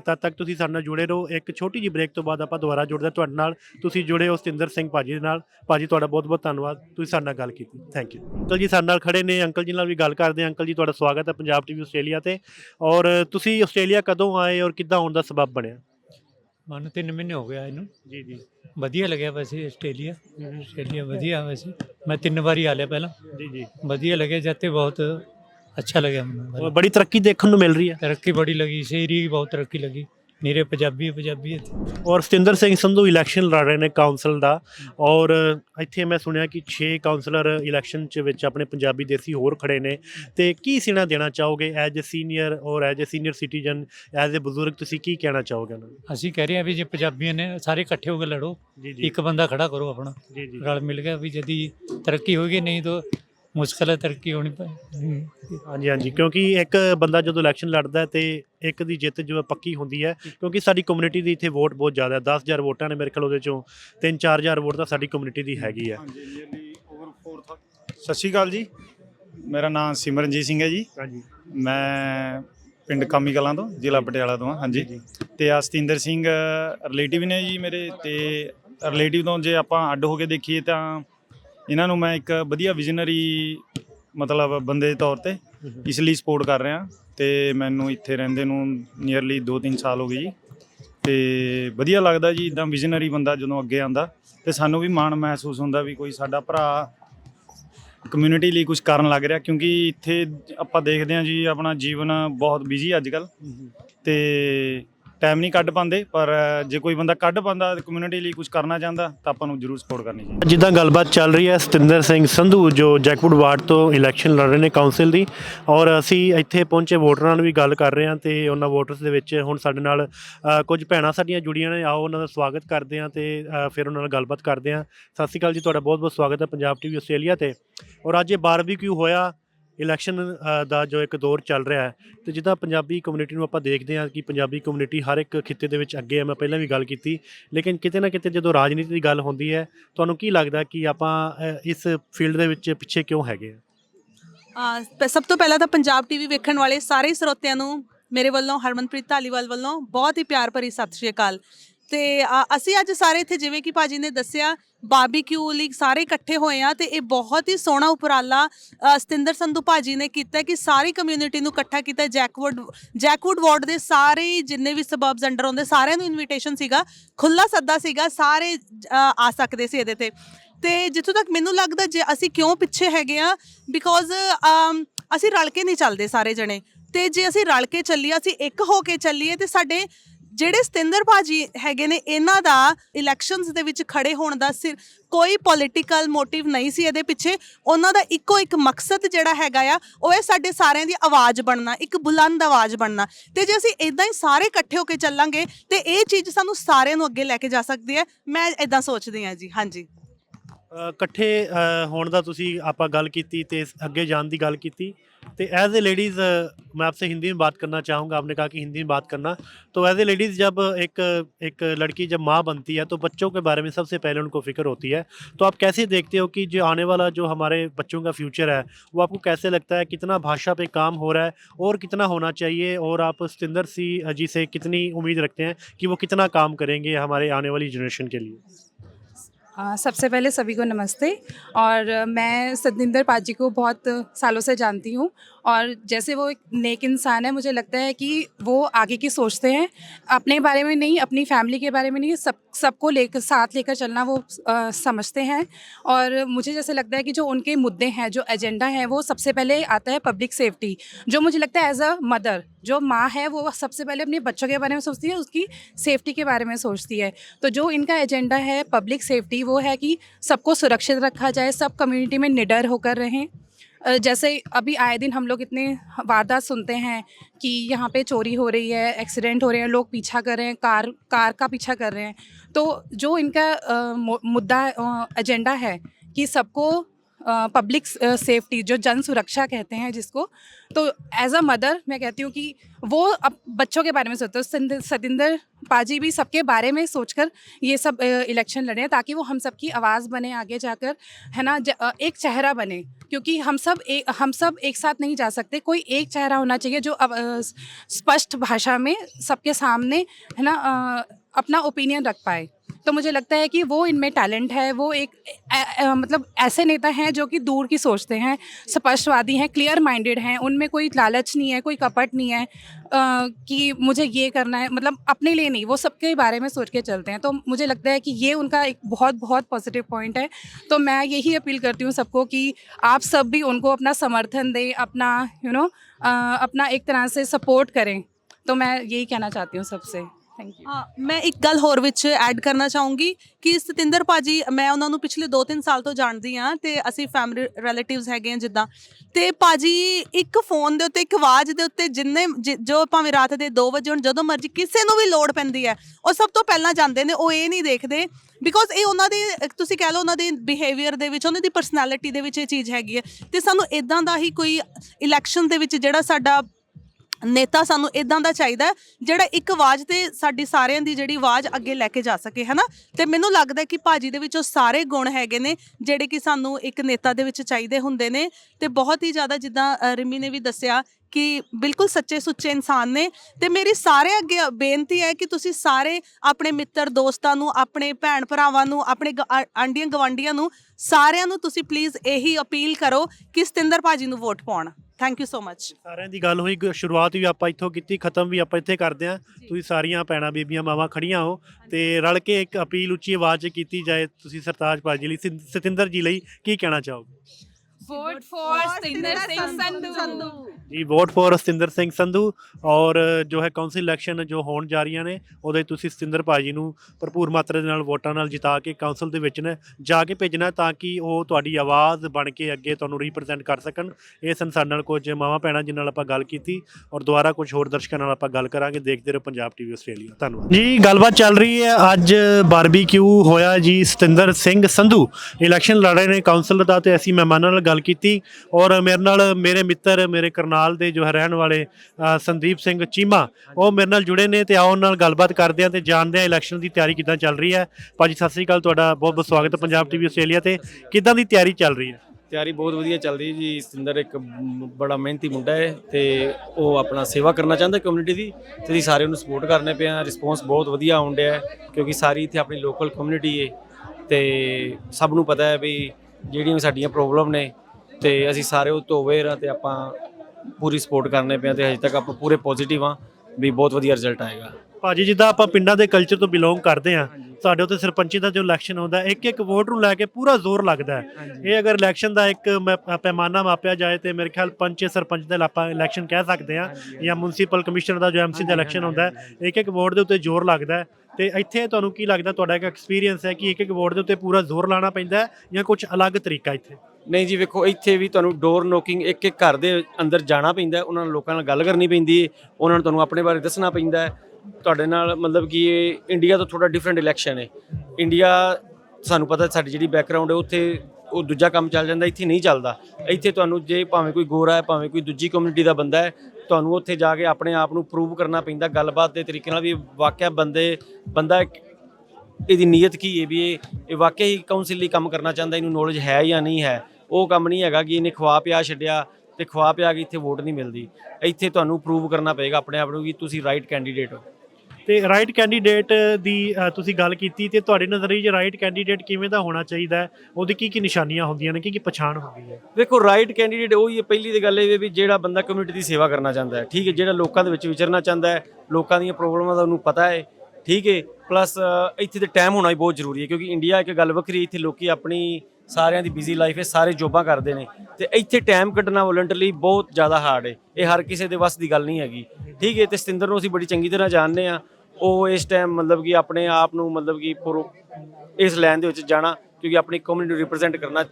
ਤਦ ਤੱਕ ਤੁਸੀਂ ਸਾਡੇ ਨਾਲ ਜੁੜੇ ਰਹੋ। ਇੱਕ ਛੋਟੀ ਜਿਹੀ ਬ੍ਰੇਕ ਤੋਂ ਬਾਅਦ ਆਪਾਂ ਦੁਬਾਰਾ ਜੁੜਦੇ ਤੁਹਾਡੇ ਨਾਲ। ਤੁਸੀਂ ਜੁੜੇ ਹੋ ਸਤਿੰਦਰ ਸਿੰਘ ਭਾਜੀ ਦੇ ਨਾਲ। ਭਾਜੀ, ਤੁਹਾਡਾ ਬਹੁਤ ਬਹੁਤ ਧੰਨਵਾਦ। ਤੁਸੀਂ ਸਾਡੇ ਨਾਲ ਗੱਲ ਕੀਤੀ। ਥੈਂਕ ਯੂ ਅੰਕਲ ਜੀ ਸਾਡੇ ਨਾਲ ਖੜੇ ਨੇ। ਅੰਕਲ ਜੀ ਨਾਲ ਵੀ ਗੱਲ ਕਰਦੇ ਹਾਂ। ਅੰਕਲ ਜੀ, ਤੁਹਾਡਾ ਸਵਾਗਤ ਹੈ ਪੰਜਾਬ ਟੀਵੀ ਆਸਟ੍ਰੇਲੀਆ ਤੇ। ਔਰ ਤੁਸੀਂ ਆਸਟ੍ਰੇਲੀਆ ਕਦੋਂ ਆਏ ਔਰ ਕਿੱਦਾਂ ਆਉਣ ਦਾ ਸਬਬ ਬਣਿਆ? ਮੈਨੂੰ 3 ਮਹੀਨੇ ਹੋ ਗਿਆ ਇਹਨੂੰ ਜੀ ਜੀ। ਵਧੀਆ ਲੱਗਿਆ ਵੈਸੇ ਆਸਟ੍ਰੇਲੀਆ। ਆਸਟ੍ਰੇਲੀਆ ਵਧੀਆ ਵੈਸੇ। ਮੈਂ ਤਿੰਨ ਵਾਰੀ ਆ ਲਿਆ ਪਹਿਲਾਂ। ਜੀ ਜੀ। ਵਧੀਆ ਲੱਗਿਆ ਜਾਤੇ ਬਹੁਤ ਅੱਛਾ ਲੱਗਿਆ ਮੈਨੂੰ। ਬੜੀ ਤਰੱਕੀ ਦੇਖਣ ਨੂੰ ਮਿਲ ਰਹੀ ਹੈ। ਤਰੱਕੀ ਬੜੀ ਲਗੀ ਇਸ ਏਰੀਏ ਦੀ ਬਹੁਤ ਤਰੱਕੀ ਨੀਰੇ ਪੰਜਾਬੀ ਪੰਜਾਬੀ ਇੱਥੇ। ਔਰ ਸਤਿੰਦਰ ਸਿੰਘ ਸੰਧੂ ਇਲੈਕਸ਼ਨ ਲੜ ਰਹੇ ਨੇ ਕਾਉਂਸਲ ਦਾ। ਔਰ ਇੱਥੇ ਮੈਂ ਸੁਣਿਆ ਕਿ 6 ਕਾਉਂਸਲਰ ਇਲੈਕਸ਼ਨ ਚ ਵਿੱਚ ਆਪਣੇ ਪੰਜਾਬੀ ਦੇਸੀ ਹੋਰ ਖੜੇ ਨੇ। ਤੇ ਕੀ ਸਿਣਾ ਦੇਣਾ ਚਾਹੋਗੇ ਐਜ਼ ਅ ਸੀਨੀਅਰ ਔਰ as a senior citizen as a ਬਜ਼ੁਰਗ ਤੁਸੀਂ ਕੀ ਕਹਿਣਾ ਚਾਹੋਗੇ ਉਹਨਾਂ ਨੂੰ? ਅਸੀਂ ਕਹਿ ਰਹੇ ਹਾਂ ਵੀ ਜੇ ਪੰਜਾਬੀਆਂ ਨੇ ਸਾਰੇ ਇਕੱਠੇ ਹੋ ਕੇ ਲੜੋ ਇੱਕ ਬੰਦਾ ਖੜਾ ਕਰੋ ਆਪਣਾ। ਰਲ ਮਿਲ ਕੇ ਵੀ ਜਦੀ ਤਰੱਕੀ ਹੋਏਗੀ ਨਹੀਂ ਤਾਂ ਮੁਸ਼ਕਲ ਹੈ ਤਰੱਕੀ ਹੋਣੀ ਪਈ ਹਾਂਜੀ ਹਾਂਜੀ। ਕਿਉਂਕਿ ਇੱਕ ਬੰਦਾ ਜਦੋਂ ਇਲੈਕਸ਼ਨ ਲੜਦਾ ਹੈ ਤੇ ਇੱਕ ਦੀ ਜਿੱਤ ਜੋ ਹੈ ਪੱਕੀ ਹੁੰਦੀ ਹੈ। ਕਿਉਂਕਿ ਸਾਡੀ ਕਮਿਊਨਿਟੀ ਦੀ ਇੱਥੇ ਵੋਟ ਬਹੁਤ ਜ਼ਿਆਦਾ ਹੈ। 10000 ਵੋਟਾਂ ਨੇ ਮੇਰੇ ਖਿਆਲ ਉਹਦੇ ਚੋਂ। 3-4000 ਵੋਟ ਤਾਂ ਸਾਡੀ ਕਮਿਊਨਿਟੀ ਦੀ ਹੈਗੀ ਹੈ। ਹਾਂਜੀ ਨੀਅਰਲੀ ਓਵਰ 4000 ਸਤਿ ਸ਼੍ਰੀ ਅਕਾਲ ਜੀ। ਮੇਰਾ ਨਾਮ ਸਿਮਰਨਜੀਤ ਸਿੰਘ ਹੈ ਜੀ। ਹਾਂਜੀ। ਮੈਂ ਪਿੰਡ ਕਾਮੀ ਕਲਾਂ ਤੋਂ ਜ਼ਿਲ੍ਹਾ ਪਟਿਆਲਾ ਤੋਂ ਹਾਂ। ਹਾਂਜੀ। ਤੇ ਆ ਸਤਿੰਦਰ ਸਿੰਘ ਰਿਲੇਟਿਵ ਨੇ ਜੀ ਮੇਰੇ ਤੇ ਰਿਲੇਟਿਵ ਤੋਂ ਜੇ ਆਪਾਂ ਅੱਡ ਹੋ ਕੇ ਦੇਖੀਏ ਤਾਂ ਇਹਨਾਂ ਨੂੰ ਮੈਂ ਇੱਕ ਵਧੀਆ ਵਿਜ਼ਨਰੀ ਮਤਲਬ ਬੰਦੇ ਦੇ ਤੌਰ ਤੇ ਇਸ ਲਈ ਸਪੋਰਟ ਕਰ ਰਿਹਾ। ਤੇ ਮੈਨੂੰ ਇੱਥੇ ਰਹਿੰਦੇ ਨੂੰ ਨੀਅਰਲੀ 2-3 ਸਾਲ ਹੋ ਗਏ ਜੀ। ਤੇ ਵਧੀਆ ਲੱਗਦਾ ਜੀ ਇਦਾਂ ਵਿਜ਼ਨਰੀ ਬੰਦਾ ਜਦੋਂ ਅੱਗੇ ਆਂਦਾ ਤੇ ਸਾਨੂੰ ਵੀ ਮਾਣ ਮਹਿਸੂਸ ਹੁੰਦਾ ਵੀ ਕੋਈ ਸਾਡਾ ਭਰਾ ਕਮਿਊਨਿਟੀ ਲਈ ਕੁਝ ਕਰਨ ਲੱਗ ਰਿਹਾ। ਕਿਉਂਕਿ ਇੱਥੇ ਆਪਾਂ ਦੇਖਦੇ ਹਾਂ ਜੀ ਆਪਣਾ ਜੀਵਨ ਬਹੁਤ ਬਿਜ਼ੀ ਅੱਜ ਕੱਲ ਤੇ ਟਾਈਮ ਨਹੀਂ ਕੱਢ ਪਾਉਂਦੇ, ਪਰ ਜੇ ਕੋਈ ਬੰਦਾ ਕੱਢ ਪਾਉਂਦਾ ਕਮਿਊਨਿਟੀ ਲਈ ਕੁਝ ਕਰਨਾ ਚਾਹੁੰਦਾ, ਤਾਂ ਆਪਾਂ ਨੂੰ ਜ਼ਰੂਰ ਸਪੋਰਟ ਕਰਨੀ ਚਾਹੀਦੀ। ਜਿੱਦਾਂ ਗੱਲਬਾਤ ਚੱਲ ਰਹੀ ਹੈ, ਸਤਿੰਦਰ ਸਿੰਘ ਸੰਧੂ ਜੋ ਜੈਕਪੁਰ ਵਾਰਡ ਤੋਂ ਇਲੈਕਸ਼ਨ ਲੜ ਰਹੇ ਨੇ ਕਾਉਂਸਲ ਦੀ, ਔਰ ਅਸੀਂ ਇੱਥੇ ਪਹੁੰਚੇ ਵੋਟਰਾਂ ਨਾਲ ਵੀ ਗੱਲ ਕਰ ਰਹੇ ਹਾਂ ਤੇ ਉਹਨਾਂ ਵੋਟਰਸ ਦੇ ਵਿੱਚ ਹੁਣ ਸਾਡੇ ਨਾਲ ਕੁਝ ਭੈਣਾਂ ਸਾਡੀਆਂ ਜੁੜੀਆਂ ਨੇ, ਆਓ ਉਹਨਾਂ ਦਾ ਸਵਾਗਤ ਕਰਦੇ ਹਾਂ ਤੇ ਫਿਰ ਉਹਨਾਂ ਨਾਲ ਗੱਲਬਾਤ ਕਰਦੇ ਹਾਂ। ਸਤਿ ਸ਼੍ਰੀ ਅਕਾਲ ਜੀ, ਤੁਹਾਡਾ ਬਹੁਤ ਬਹੁਤ ਸਵਾਗਤ ਹੈ ਪੰਜਾਬ ਟੀਵੀ ਆਸਟ੍ਰੇਲੀਆ ਤੇ। ਔਰ ਅੱਜ ਇਹ ਬਾਰਬੀਕਿਊ ਹੋਇਆ ਇਲੈਕਸ਼ਨ ਦਾ ਜੋ ਇੱਕ ਦੌਰ ਚੱਲ ਰਿਹਾ ਹੈ, ਤੇ ਜਿੱਦਾਂ ਪੰਜਾਬੀ ਕਮਿਊਨਿਟੀ ਨੂੰ ਆਪਾਂ ਦੇਖਦੇ ਹਾਂ ਕਿ ਪੰਜਾਬੀ ਕਮਿਊਨਿਟੀ ਹਰ ਇੱਕ ਖਿੱਤੇ ਦੇ ਵਿੱਚ ਅੱਗੇ ਹੈ, ਮੈਂ ਪਹਿਲਾਂ ਵੀ ਗੱਲ ਕੀਤੀ, ਲੇਕਿਨ ਕਿਤੇ ਨਾ ਕਿਤੇ ਜਦੋਂ ਰਾਜਨੀਤੀ ਦੀ ਗੱਲ ਹੁੰਦੀ ਹੈ, ਤੁਹਾਨੂੰ ਕੀ ਲੱਗਦਾ ਕਿ ਆਪਾਂ ਇਸ ਫੀਲਡ ਦੇ ਵਿੱਚ ਪਿੱਛੇ ਕਿਉਂ ਹੈਗੇ ਆ ਸਭ ਤੋਂ ਪਹਿਲਾਂ ਤਾਂ ਪੰਜਾਬ ਟੀਵੀ ਵੇਖਣ ਵਾਲੇ ਸਾਰੇ ਸਰੋਤਿਆਂ ਨੂੰ ਮੇਰੇ ਵੱਲੋਂ ਹਰਮਨਪ੍ਰੀਤ ਧਾਲੀਵਾਲ ਵੱਲੋਂ ਬਹੁਤ ਹੀ ਪਿਆਰ ਭਰੀ ਸਤਿ ਸ਼੍ਰੀ ਅਕਾਲ। ਤੇ ਅ, ਅਸੀਂ ਅੱਜ ਸਾਰੇ ਇੱਥੇ ਜਿਵੇਂ ਕਿ ਭਾਜੀ ਨੇ ਦੱਸਿਆ ਬਾਰਬੀਕਿਊ ਲਈ ਸਾਰੇ ਇਕੱਠੇ ਹੋਏ ਆ ਤੇ ਇਹ ਬਹੁਤ ਹੀ ਸੋਹਣਾ ਉਪਰਾਲਾ ਅ, ਸਤਿੰਦਰ ਸੰਧੂ ਭਾਜੀ ਨੇ ਕੀਤਾ ਕਿ ਸਾਰੀ ਕਮਿਊਨਿਟੀ ਨੂੰ ਇਕੱਠਾ ਕੀਤਾ। ਜੈਕਵੁੱਡ ਜੈਕਵੁੱਡ ਵਾਰਡ ਦੇ ਸਾਰੇ ਹੀ ਜਿੰਨੇ ਵੀ ਸਬਬਸ ਅੰਡਰ ਆਉਂਦੇ ਸਾਰਿਆਂ ਨੂੰ ਇਨਵੀਟੇਸ਼ਨ ਸੀਗਾ ਖੁੱਲਾ ਸੱਦਾ ਸੀਗਾ ਸਾਰੇ ਅ, ਆ ਸਕਦੇ ਸੀ ਇਹਦੇ ਤੇ। ਤੇ ਜਿੱਥੋਂ ਤੱਕ ਮੈਨੂੰ ਲੱਗਦਾ ਜੇ ਅਸੀਂ ਕਿਉਂ ਪਿੱਛੇ ਹੈਗੇ ਆ ਬਿਕੋਜ਼ ਅਸੀਂ ਰਲ ਕੇ ਨਹੀਂ ਚੱਲਦੇ ਸਾਰੇ ਜਣੇ। ਤੇ ਜੇ ਅਸੀਂ ਰਲ ਕੇ ਚੱਲੀਏ ਅਸੀਂ ਇੱਕ ਹੋ ਕੇ ਚੱਲੀਏ ਤੇ ਸਾਡੇ ਜਿਹੜੇ ਸਤਿੰਦਰ ਭਾਜੀ ਹੈਗੇ ਨੇ ਇਹਨਾਂ ਦਾ ਇਲੈਕਸ਼ਨਸ ਦੇ ਵਿੱਚ ਖੜੇ ਹੋਣ ਦਾ ਸਿਰ ਕੋਈ ਪੋਲਿਟੀਕਲ ਮੋਟਿਵ ਨਹੀਂ ਸੀ ਇਹਦੇ ਪਿੱਛੇ। ਉਹਨਾਂ ਦਾ ਇੱਕੋ ਇੱਕ ਮਕਸਦ ਜਿਹੜਾ ਹੈਗਾ ਆ ਉਹ ਹੈ ਸਾਡੇ ਸਾਰਿਆਂ ਦੀ ਆਵਾਜ਼ ਬਣਨਾ ਇੱਕ ਬੁਲੰਦ ਆਵਾਜ਼ ਬਣਨਾ। ਤੇ ਜੇ ਅਸੀਂ ਇਦਾਂ ਹੀ ਸਾਰੇ ਇਕੱਠੇ ਹੋ ਕੇ ਚੱਲਾਂਗੇ ਤੇ ਇਹ ਚੀਜ਼ ਸਾਨੂੰ ਸਾਰਿਆਂ ਨੂੰ ਅੱਗੇ ਲੈ ਕੇ ਜਾ ਸਕਦੀ ਹੈ। ਮੈਂ ਇਦਾਂ ਸੋਚਦੀ ਹਾਂ ਜੀ ਹਾਂਜੀ। ਅ, ਇਕੱਠੇ ਅ, ਹੋਣ ਦਾ ਤੁਸੀਂ ਆਪਾਂ ਗੱਲ ਕੀਤੀ ਤੇ ਅੱਗੇ ਜਾਣ ਦੀ ਗੱਲ ਕੀਤੀ। तो एज ए लेडीज़ मैं आपसे हिंदी में बात करना चाहूँगा। आपने कहा कि हिंदी में बात करना। तो एज ए लेडीज़ जब एक एक लड़की जब माँ बनती है तो बच्चों के बारे में सबसे पहले उनको फ़िक्र होती है। तो आप कैसे देखते हो कि जो आने वाला जो हमारे बच्चों का फ्यूचर है, वो आपको कैसे लगता है? कितना भाषा पे काम हो रहा है और कितना होना चाहिए? और आप सतिंदर सिंह जी से कितनी उम्मीद रखते हैं कि वो कितना काम करेंगे हमारे आने वाली जनरेशन के लिए? सबसे पहले सभी को नमस्ते। और मैं सतिंदर पाजी को बहुत सालों से जानती हूँ। और जैसे वो एक नेक इंसान है मुझे लगता है कि वो आगे की सोचते हैं। अपने बारे में नहीं अपनी फैमिली के बारे में नहीं सब सबको लेकर साथ लेकर चलना वो अ, समझते हैं। और मुझे जैसे लगता है कि जो उनके मुद्दे हैं जो एजेंडा है वो सबसे पहले आता है पब्लिक सेफ्टी जो मुझे लगता है एज अ मदर जो माँ है, वो सबसे पहले अपने बच्चों के बारे में सोचती है, उसकी सेफ्टी के बारे में सोचती है। तो जो इनका एजेंडा है पब्लिक सेफ्टी वो है कि सबको सुरक्षित रखा जाए, सब कम्युनिटी में निडर होकर रहें। जैसे अभी आए दिन हम लोग इतने वारदात सुनते हैं कि यहाँ पे चोरी हो रही है एक्सीडेंट हो रहे हैं, लोग पीछा कर रहे हैं, कार कार का पीछा कर रहे हैं। तो जो इनका मुद्दा एजेंडा है कि सबको पब्लिक सेफ्टी जो जन सुरक्षा कहते हैं जिसको तो एज अ मदर मैं कहती हूँ कि वो अब बच्चों के बारे में सोचते हो सतिंदर पाजी भी सबके बारे में सोचकर ये सब इलेक्शन लड़े हैं, ताकि वो हम सब की आवाज़ बने आगे जाकर, है ना एक चेहरा बने, क्योंकि हम सब एक हम सब एक साथ नहीं जा सकते, कोई एक चेहरा होना चाहिए जो स्पष्ट भाषा में सबके सामने, है ना अपना ओपिनियन रख पाए। तो मुझे लगता है कि वो इनमें टैलेंट है वो एक अ, अ, मतलब ऐसे नेता हैं जो कि दूर की सोचते हैं स्पष्टवादी हैं क्लियर माइंडेड हैं उनमें कोई लालच नहीं है कोई कपट नहीं है अ, कि मुझे ये करना है मतलब अपने लिए नहीं वो सबके बारे में सोच के चलते हैं। तो मुझे लगता है कि ये उनका एक बहुत बहुत पॉजिटिव पॉइंट है। तो मैं यही अपील करती हूँ सबको कि आप सब भी उनको अपना समर्थन दें अपना यू you नो know, अपना एक तरह से सपोर्ट करें। तो मैं यही कहना चाहती हूँ सबसे। ਥੈਂਕ ਯੂ ਹਾਂ ਮੈਂ ਇੱਕ ਗੱਲ ਹੋਰ ਵਿੱਚ ਐਡ ਕਰਨਾ ਚਾਹੂੰਗੀ ਕਿ ਸਤਿੰਦਰ ਭਾਜੀ, ਮੈਂ ਉਹਨਾਂ ਨੂੰ ਪਿਛਲੇ 2-3 ਸਾਲ ਤੋਂ ਜਾਣਦੀ ਆ ਤੇ ਅਸੀਂ ਫੈਮਿਲੀ ਰਿਲੇਟਿਵਸ ਹੈਗੇ ਆ ਜਿੱਦਾਂ। ਤੇ ਭਾਜੀ, ਇੱਕ ਫੋਨ ਦੇ ਉੱਤੇ, ਇੱਕ ਆਵਾਜ਼ ਦੇ ਉੱਤੇ ਜਿੰਨੇ ਜਿ- ਜੋ ਭਾਵੇਂ ਰਾਤ ਦੇ 2 ਵਜੇ ਹੋਣ, ਜਦੋਂ ਮਰਜ਼ੀ ਕਿਸੇ ਨੂੰ ਵੀ ਲੋੜ ਪੈਂਦੀ ਹੈ, ਉਹ ਸਭ ਤੋਂ ਪਹਿਲਾਂ ਜਾਂਦੇ ਨੇ, ਉਹ ਇਹ ਨਹੀਂ ਦੇਖਦੇ ਬਿਕੋਜ਼ ਇਹ ਉਹਨਾਂ ਦੇ ਤੁਸੀਂ ਕਹਿ ਲਓ ਉਹਨਾਂ ਦੇ ਬਿਹੇਵੀਅਰ ਦੇ ਵਿੱਚ, ਉਹਨਾਂ ਦੀ ਪਰਸਨੈਲਿਟੀ ਦੇ ਵਿੱਚ ਇਹ ਚੀਜ਼ ਹੈਗੀ ਹੈ। ਤੇ ਸਾਨੂੰ ਇਦਾਂ ਦਾ ਹੀ ਕੋਈ ਇਲੈਕਸ਼ਨ ਦੇ ਵਿੱਚ ਜਿਹੜਾ ਸਾਡਾ ਨੇਤਾ ਸਾਨੂੰ ਇਦਾਂ ਦਾ ਚਾਹੀਦਾ ਜਿਹੜਾ ਇੱਕ ਆਵਾਜ਼ ਤੇ ਸਾਡੀ ਸਾਰਿਆਂ ਦੀ ਜਿਹੜੀ ਆਵਾਜ਼ ਅੱਗੇ ਲੈ ਕੇ ਜਾ ਸਕੇ ਹਨਾ? ਤੇ ਮੈਨੂੰ ਲੱਗਦਾ ਹੈ ਕਿ ਭਾਜੀ ਦੇ ਵਿੱਚ ਉਹ ਸਾਰੇ ਗੁਣ ਹੈਗੇ ਨੇ ਜਿਹੜੇ ਕਿ ਸਾਨੂੰ ਇੱਕ ਨੇਤਾ ਦੇ ਵਿੱਚ ਚਾਹੀਦੇ ਹੁੰਦੇ ਨੇ। ਤੇ ਬਹੁਤ ਹੀ ਜ਼ਿਆਦਾ ਜਿੱਦਾਂ ਅ, ਰਿਮੀ ਨੇ ਵੀ ਦੱਸਿਆ ਕਿ ਬਿਲਕੁਲ ਸੱਚੇ ਸੁੱਚੇ ਇਨਸਾਨ ਨੇ। ਤੇ ਮੇਰੀ ਸਾਰੇ ਅੱਗੇ ਬੇਨਤੀ ਹੈ ਕਿ ਤੁਸੀਂ ਸਾਰੇ ਆਪਣੇ ਮਿੱਤਰ ਦੋਸਤਾਂ ਨੂੰ ਆਪਣੇ ਭੈਣ ਭਰਾਵਾਂ ਨੂੰ ਆਪਣੇ ਗ- ਆ- ਆਂਡੀਆਂ ਗਵਾਂਡੀਆਂ ਨੂੰ ਸਾਰਿਆਂ ਨੂੰ ਤੁਸੀਂ ਪਲੀਜ਼ ਇਹੀ ਅਪੀਲ ਕਰੋ ਕਿ ਸਤਿੰਦਰ ਭਾਜੀ ਨੂੰ ਵੋਟ ਪਾਉਣ। ਥੈਂਕ ਯੂ ਸੋ ਮੱਚ ਸਾਰਿਆਂ ਦੀ ਗੱਲ ਹੋਈ ਸ਼ੁਰੂਆਤ ਵੀ ਆਪਾਂ ਇੱਥੋਂ ਕੀਤੀ ਖਤਮ ਵੀ ਆਪਾਂ ਇੱਥੇ ਕਰਦੇ ਆਂ ਤੁਸੀਂ ਸਾਰੀਆਂ ਪੈਣਾ ਬੀਬੀਆਂ ਮਾਵਾਂ ਖੜੀਆਂ ਹੋ ਤੇ ਰਲ ਕੇ ਇੱਕ ਅਪੀਲ ਉੱਚੀ ਆਵਾਜ਼ 'ਚ ਕੀਤੀ ਜਾਏ ਤੁਸੀਂ ਸਰਤਾਜ ਪਾਜੀ ਲਈ। ਸਤਿੰਦਰ ਜੀ ਲਈ ਕੀ ਕਹਿਣਾ ਚਾਹੋਗੇ? Vote for Satinder Singh Sandhu ji vote for Satinder Singh Sandhu ਔਰ ਜੋ ਹੈ ਕਾਉਂਸਲ ਇਲੈਕਸ਼ਨ ਜੋ ਹੋਣ ਜਾ ਰਹੀਆਂ ਨੇ, ਉਹਦੇ ਤੁਸੀਂ ਸਤਿੰਦਰ ਭਾਜੀ ਨੂੰ ਭਰਪੂਰ ਮਾਤਰਾ ਦੇ ਨਾਲ ਵੋਟਾਂ ਨਾਲ ਜਿਤਾ ਕੇ ਕਾਉਂਸਲ ਦੇ ਵਿੱਚ ਨੇ ਜਾ ਕੇ ਭੇਜਣਾ ਤਾਂ ਕਿ ਉਹ ਤੁਹਾਡੀ ਆਵਾਜ਼ ਬਣ ਕੇ ਅੱਗੇ ਤੁਹਾਨੂੰ ਰਿਪਰੈਜ਼ੈਂਟ ਕਰ ਸਕਣ। ਇਹ ਸਨ ਸਾਡੇ ਨਾਲ ਕੁਝ ਮਾਵਾਂ ਭੈਣਾਂ ਜਿਨ੍ਹਾਂ ਨਾਲ ਆਪਾਂ ਗੱਲ ਕੀਤੀ ਔਰ ਦੁਬਾਰਾ ਕੁਝ ਹੋਰ ਦਰਸ਼ਕਾਂ ਨਾਲ ਆਪਾਂ ਗੱਲ ਕਰਾਂਗੇ। ਦੇਖਦੇ ਰਹੋ ਪੰਜਾਬ ਟੀਵੀ ਆਸਟ੍ਰੇਲੀਆ ਧੰਨਵਾਦ। ਜੀ, ਗੱਲਬਾਤ ਚੱਲ ਰਹੀ ਹੈ। ਅੱਜ ਬਾਰਬੀਕਿਊ ਹੋਇਆ ਜੀ ਸਤਿੰਦਰ ਸਿੰਘ ਸੰਧੂ। ਇਲੈਕਸ਼ਨ ਲੜ ਰਹੇ ਨੇ ਕਾਉਂਸਲ ਦਾ ਤੇ ਅਸੀਂ ਮਹਿਮਾਨਾਂ ਨਾਲ ਗੱਲ ਕੀਤੀ ਔਰ ਮੇਰੇ ਨਾਲ ਮੇਰੇ ਮਿੱਤਰ, ਮੇਰੇ ਕਰਨਾਲ ਦੇ ਜੋ ਹੈ ਰਹਿਣ ਵਾਲੇ ਸੰਦੀਪ ਸਿੰਘ ਚੀਮਾ, ਉਹ ਮੇਰੇ ਨਾਲ ਜੁੜੇ ਨੇ ਤੇ ਆਓ ਉਹਨਾਂ ਨਾਲ ਗੱਲਬਾਤ ਕਰਦੇ ਹਾਂ ਤੇ ਜਾਣਦੇ ਹਾਂ ਇਲੈਕਸ਼ਨ ਦੀ ਤਿਆਰੀ ਕਿੱਦਾਂ ਚੱਲ ਰਹੀ ਹੈ। ਭਾਜੀ, ਸਤਿ ਸ੍ਰੀ ਅਕਾਲ, ਤੁਹਾਡਾ ਬਹੁਤ ਬਹੁਤ ਸਵਾਗਤ ਹੈ ਪੰਜਾਬ ਟੀਵੀ ਆਸਟ੍ਰੇਲੀਆ ਤੇ। ਕਿੱਦਾਂ ਦੀ ਤਿਆਰੀ ਚੱਲ ਰਹੀ ਹੈ? ਤਿਆਰੀ ਬਹੁਤ ਵਧੀਆ ਚੱਲ ਰਹੀ ਜੀ। ਸਤਿੰਦਰ ਇੱਕ ਬੜਾ ਮਿਹਨਤੀ ਮੁੰਡਾ ਹੈ ਤੇ ਉਹ ਆਪਣਾ ਸੇਵਾ ਕਰਨਾ ਚਾਹੁੰਦਾ ਕਮਿਊਨਿਟੀ ਦੀ ਤੇ ਅਸੀਂ ਸਾਰੇ ਉਹਨੂੰ ਸਪੋਰਟ ਕਰਨੇ ਪਏ ਆ ਰਿਸਪੌਂਸ ਬਹੁਤ ਵਧੀਆ ਆਉਣ ਡਿਆ ਕਿਉਂਕਿ ਸਾਰੀ ਇੱਥੇ ਆਪਣੀ ਲੋਕਲ ਕਮਿਊਨਿਟੀ ਹੈ ਤੇ ਸਭ ਨੂੰ ਪਤਾ ਹੈ ਵੀ ਜਿਹੜੀਆਂ ਵੀ ਸਾਡੀਆਂ ਪ੍ਰੋਬਲਮ ਨੇ ਤੇ ਅਸੀਂ ਸਾਰੇ ਉਹ ਤੋਂ ਅਵੇਅਰ ਆ ਤੇ ਆਪਾਂ ਪੂਰੀ ਸਪੋਰਟ ਕਰਨੇ ਪਏ ਆ ਤੇ ਹਜੇ ਤੱਕ ਆਪਾਂ ਪੂਰੇ ਪੋਜ਼ਿਟਿਵ ਆ ਵੀ ਬਹੁਤ ਵਧੀਆ ਰਿਜ਼ਲਟ ਆਏਗਾ। ਭਾਜੀ ਜਿੱਦਾਂ ਆਪਾਂ ਪਿੰਡਾਂ ਦੇ ਕਲਚਰ ਤੋਂ ਬਿਲੋਂਗ ਕਰਦੇ ਆ ਸਾਡੇ ਉੱਤੇ ਸਰਪੰਚੀ ਦਾ ਜੋ ਇਲੈਕਸ਼ਨ ਹੁੰਦਾ ਇੱਕ ਇੱਕ ਵੋਟ ਨੂੰ ਲੈ ਕੇ ਪੂਰਾ ਜ਼ੋਰ ਲੱਗਦਾ ਹੈ। ਇਹ ਅਗਰ ਇਲੈਕਸ਼ਨ ਦਾ ਇੱਕ ਮ- ਪੈਮਾਨਾ ਮਾਪਿਆ ਜਾਏ ਤੇ ਮੇਰੇ ਖਿਆਲ ਪੰਚ ਸਰਪੰਚ ਦਾ ਆਪਾਂ ਇਲੈਕਸ਼ਨ ਕਹਿ ਸਕਦੇ ਆ ਜਾਂ ਮਿਊਨਿਸਪਲ ਕਮਿਸ਼ਨਰ ਦਾ ਜੋ ਐਮਸੀ ਦਾ ਇਲੈਕਸ਼ਨ ਹੁੰਦਾ ਹੈ ਇੱਕ ਇੱਕ ਵੋਟ ਦੇ ਉੱਤੇ ਜ਼ੋਰ ਲੱਗਦਾ ਹੈ। ਤੇ ਇੱਥੇ ਤੁਹਾਨੂੰ ਕੀ ਲੱਗਦਾ ਤੁਹਾਡਾ ਇੱਕ ਐਕਸਪੀਰੀਅੰਸ ਹੈ ਕਿ ਇੱਕ ਇੱਕ ਵੋਟ ਦੇ ਉੱਤੇ ਪੂਰਾ ਜ਼ੋਰ ਲਾਣਾ ਪੈਂਦਾ ਹੈ ਜਾਂ ਕੁਝ ਅਲੱਗ ਤਰੀਕਾ ਇੱਥੇ? ਨਹੀਂ ਜੀ, ਵੇਖੋ, ਇੱਥੇ ਵੀ ਤੁਹਾਨੂੰ ਡੋਰ ਨੋਕਿੰਗ ਇੱਕ ਇੱਕ ਘਰ ਦੇ ਅੰਦਰ ਜਾਣਾ ਪੈਂਦਾ ਉਹਨਾਂ ਨਾਲ ਲੋਕਾਂ ਨਾਲ ਗੱਲ ਕਰਨੀ ਪੈਂਦੀ ਹੈ ਉਹਨਾਂ ਨੂੰ ਤੁਹਾਨੂੰ ਆਪਣੇ ਬਾਰੇ ਦੱਸਣਾ ਪੈਂਦਾ ਹੈ। ਤੁਹਾਡੇ ਨਾਲ ਮਤਲਬ ਕਿ ਇਹ ਇੰਡੀਆ ਤੋਂ ਥੋੜਾ ਡਿਫਰੈਂਟ ਇਲੈਕਸ਼ਨ ਹੈ ਇੰਡੀਆ ਸਾਨੂੰ ਪਤਾ ਸਾਡੀ ਜਿਹੜੀ ਬੈਕਗ੍ਰਾਉਂਡ ਹੈ ਉੱਥੇ ਉਹ ਦੂਜਾ ਕੰਮ ਚੱਲ ਜਾਂਦਾ, ਇੱਥੇ ਨਹੀਂ ਚੱਲਦਾ। ਇੱਥੇ ਤੁਹਾਨੂੰ ਜੇ ਭਾਵੇਂ ਕੋਈ ਗੋਰਾ ਹੈ, ਭਾਵੇਂ ਕੋਈ ਦੂਜੀ ਕਮਿਊਨਿਟੀ ਦਾ ਬੰਦਾ ਹੈ, ਤੁਹਾਨੂੰ ਉੱਥੇ ਜਾ ਕੇ ਆਪਣੇ ਆਪ ਨੂੰ ਪ੍ਰੂਵ ਕਰਨਾ ਪੈਂਦਾ। ਗੱਲਬਾਤ ਦੇ ਤਰੀਕੇ ਨਾਲ ਵੀ ਵਾਕਿਆ ਬੰਦੇ, ਬੰਦਾ ਇਹਦੀ ਨੀਅਤ ਕੀ ਹੈ ਵੀ ਇਹ ਇਹ ਵਾਕਿਆ ਹੀ ਕਾਉਂਸਲ ਲਈ ਕੰਮ ਕਰਨਾ ਚਾਹੁੰਦਾ, ਇਹਨੂੰ ਨੌਲੇਜ ਹੈ ਜਾਂ ਨਹੀਂ ਹੈ। ਉਹ ਕੰਮ ਨਹੀਂ ਹੈਗਾ ਕਿ ਇਹਨੇ ਖਵਾ ਪਿਆ ਛੱਡਿਆ ਤੇ ਖਵਾ ਪਿਆ ਕਿ ਇੱਥੇ ਵੋਟ ਨਹੀਂ ਮਿਲਦੀ। ਇੱਥੇ ਤੁਹਾਨੂੰ ਪ੍ਰੂਵ ਕਰਨਾ ਪਏਗਾ ਆਪਣੇ ਆਪ ਨੂੰ ਕਿ ਤੁਸੀਂ ਰਾਈਟ ਕੈਂਡੀਡੇਟ ਹੋ। ਤੇ ਰਾਈਟ ਕੈਂਡੀਡੇਟ ਦੀ ਤੁਸੀਂ ਗੱਲ ਕੀਤੀ ਤੇ ਤੁਹਾਡੇ ਨਜ਼ਰੀਏ 'ਚ ਰਾਈਟ ਕੈਂਡੀਡੇਟ ਕਿਵੇਂ ਦਾ ਹੋਣਾ ਚਾਹੀਦਾ ਹੈ? ਉਹਦੀ ਕੀ ਕੀ ਨਿਸ਼ਾਨੀਆਂ ਹੁੰਦੀਆਂ ਨੇ? ਕੀ ਕੀ ਪਛਾਣ ਹੁੰਦੀ ਹੈ? ਵੇਖੋ ਰਾਈਟ ਕੈਂਡੀਡੇਟ ਉਹ ਹੀ ਹੈ ਪਹਿਲੀ ਦੀ ਗੱਲ ਇਹ ਵੀ ਜਿਹੜਾ ਬੰਦਾ ਕਮਿਊਨਿਟੀ ਦੀ ਸੇਵਾ ਕਰਨਾ ਚਾਹੁੰਦਾ ਹੈ ਠੀਕ ਹੈ ਜਿਹੜਾ ਲੋਕਾਂ ਦੇ ਵਿੱਚ ਵਿਚਰਨਾ ਚਾਹੁੰਦਾ ਹੈ ਲੋਕਾਂ ਦੀਆਂ ਪ੍ਰੋਬਲਮਾਂ ਦਾ ਉਹਨੂੰ ਪਤਾ ਹੈ ਠੀਕ ਹੈ ਪਲੱਸ ਇੱਥੇ ਤੇ ਟਾਈਮ ਹੋਣਾ ਵੀ ਬਹੁਤ ਜ਼ਰੂਰੀ ਹੈ ਕਿਉਂਕਿ ਇੰਡੀਆ ਇੱਕ ਗੱਲ ਵੱਖਰੀ ਇੱਥੇ ਲੋਕੀ ਆਪਣੀ ਸਾਰਿਆਂ ਦੀ ਬਿਜ਼ੀ ਲਾਈਫ ਹੈ ਸਾਰੇ ਜੋਬਾਂ ਕਰਦੇ ਨੇ ਤੇ ਇੱਥੇ ਟਾਈਮ ਕੱਢਣਾ ਵੋਲੰਟਰੀ ਬਹੁਤ ਜ਼ਿਆਦਾ ਹਾਰਡ ਹੈ ਇਹ ਹਰ ਕਿਸੇ ਦੇ ਵੱਸ ਦੀ ਗੱਲ ਨਹੀਂ ਹੈਗੀ। ਠੀਕ ਹੈ ਤੇ ਸਤਿੰਦਰ ਨੂੰ ਅਸੀਂ ਬੜੀ ਚੰਗੀ ਤਰ੍ਹਾਂ ਜਾਣਦੇ ਆ ਉਹ ਇਸ ਟਾਈਮ ਮਤਲਬ ਕਿ ਆਪਣੇ ਆਪ ਨੂੰ ਮਤਲਬ ਕਿ ਪੂਰਾ ਇਸ ਲਾਈਨ ਦੇ ਵਿੱਚ ਜਾਣਾ, ਕਿਉਂਕਿ ਆਪਣੀ ਕਮਿਊਨਿਟੀ ਨੂੰ ਰਿਪਰੈਜ਼ੈਂਟ ਕਰਨਾ,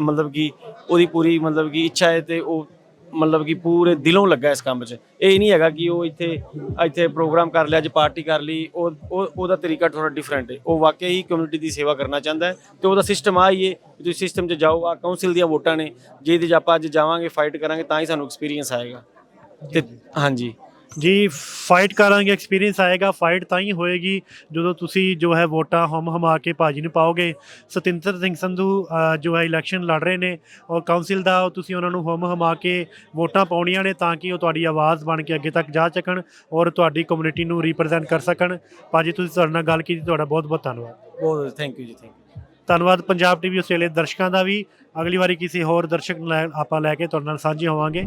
ਮਤਲਬ ਕਿ ਉਹਦੀ ਪੂਰੀ ਮਤਲਬ ਕਿ ਇੱਛਾ ਹੈ ਤੇ ਉਹ ਮਤਲਬ ਕਿ ਪੂਰੇ ਦਿਲੋਂ ਲੱਗਾ ਇਸ ਕੰਮ 'ਚ। ਇਹ ਨਹੀਂ ਹੈਗਾ ਕਿ ਉਹ ਇੱਥੇ ਇੱਥੇ ਪ੍ਰੋਗਰਾਮ ਕਰ ਲਿਆ, ਅੱਜ ਪਾਰਟੀ ਕਰ ਲਈ, ਉਹ ਉਹਦਾ ਤਰੀਕਾ ਥੋੜਾ ਡਿਫਰੈਂਟ ਹੈ। ਉਹ ਵਾਕਿਆ ਹੀ ਕਮਿਊਨਿਟੀ ਦੀ ਸੇਵਾ ਕਰਨਾ ਚਾਹੁੰਦਾ ਹੈ ਤੇ ਉਹਦਾ ਸਿਸਟਮ ਆ ਹੀ ਹੈ ਕਿ ਤੁਸੀਂ ਸਿਸਟਮ 'ਚ ਜਾਓ ਆ ਕਾਉਂਸਲ ਦੀਆਂ ਵੋਟਾਂ ਨੇ। ਜਿਹਦੇ 'ਚ ਆਪਾਂ ਅੱਜ ਜਾਵਾਂਗੇ ਫਾਈਟ ਕਰਾਂਗੇ, ਤਾਂ ਹੀ ਸਾਨੂੰ ਐਕਸਪੀਰੀਅੰਸ ਆਏਗਾ। ਤੇ ਹਾਂਜੀ। ਜੀ ਫਾਈਟ ਕਰਾਂਗੇ ਐਕਸਪੀਰੀਅੰਸ ਆਏਗਾ ਫਾਈਟ ਤਾਂ ਹੀ ਹੋਏਗੀ ਜਦੋਂ ਤੁਸੀਂ ਜੋ ਹੈ ਵੋਟਾਂ ਹਮ ਹਮਾ ਕੇ ਭਾਜੀ ਨੂੰ ਪਾਓਗੇ। ਸਤਿੰਦਰ ਸਿੰਘ ਸੰਧੂ ਅ, ਜੋ ਹੈ ਇਲੈਕਸ਼ਨ ਲੜ ਰਹੇ ਨੇ ਔਰ ਕਾਉਂਸਲ ਦਾ ਤੁਸੀਂ ਉਹਨਾਂ ਨੂੰ ਹਮ ਹਮਾ ਕੇ ਵੋਟਾਂ ਪਾਉਣੀਆਂ ਨੇ ਤਾਂ ਕਿ ਉਹ ਤੁਹਾਡੀ ਆਵਾਜ਼ ਬਣ ਕੇ ਅੱਗੇ ਤੱਕ ਜਾ ਸਕਣ ਔਰ ਤੁਹਾਡੀ ਕਮਿਊਨਿਟੀ ਨੂੰ ਰਿਪਰੈਜ਼ੈਂਟ ਕਰ ਸਕਣ। ਭਾਜੀ ਤੁਸੀਂ ਸਾਡੇ ਨਾਲ ਗੱਲ ਕੀਤੀ ਤੁਹਾਡਾ ਬਹੁਤ ਬਹੁਤ ਧੰਨਵਾਦ। ਬਹੁਤ thank you ji thank you ਧੰਨਵਾਦ ਪੰਜਾਬ ਟੀਵੀ ਆਸਟ੍ਰੇਲੀਆ ਦੇ ਦਰਸ਼ਕਾਂ ਦਾ ਵੀ। ਅਗਲੀ ਵਾਰੀ ਕਿਸੇ ਹੋਰ ਦਰਸ਼ਕ ਨੂੰ ਲੈ- ਆਪਾਂ ਲੈ ਕੇ ਤੁਹਾਡੇ ਨਾਲ ਸਾਂਝੇ ਹੋਵਾਂਗੇ।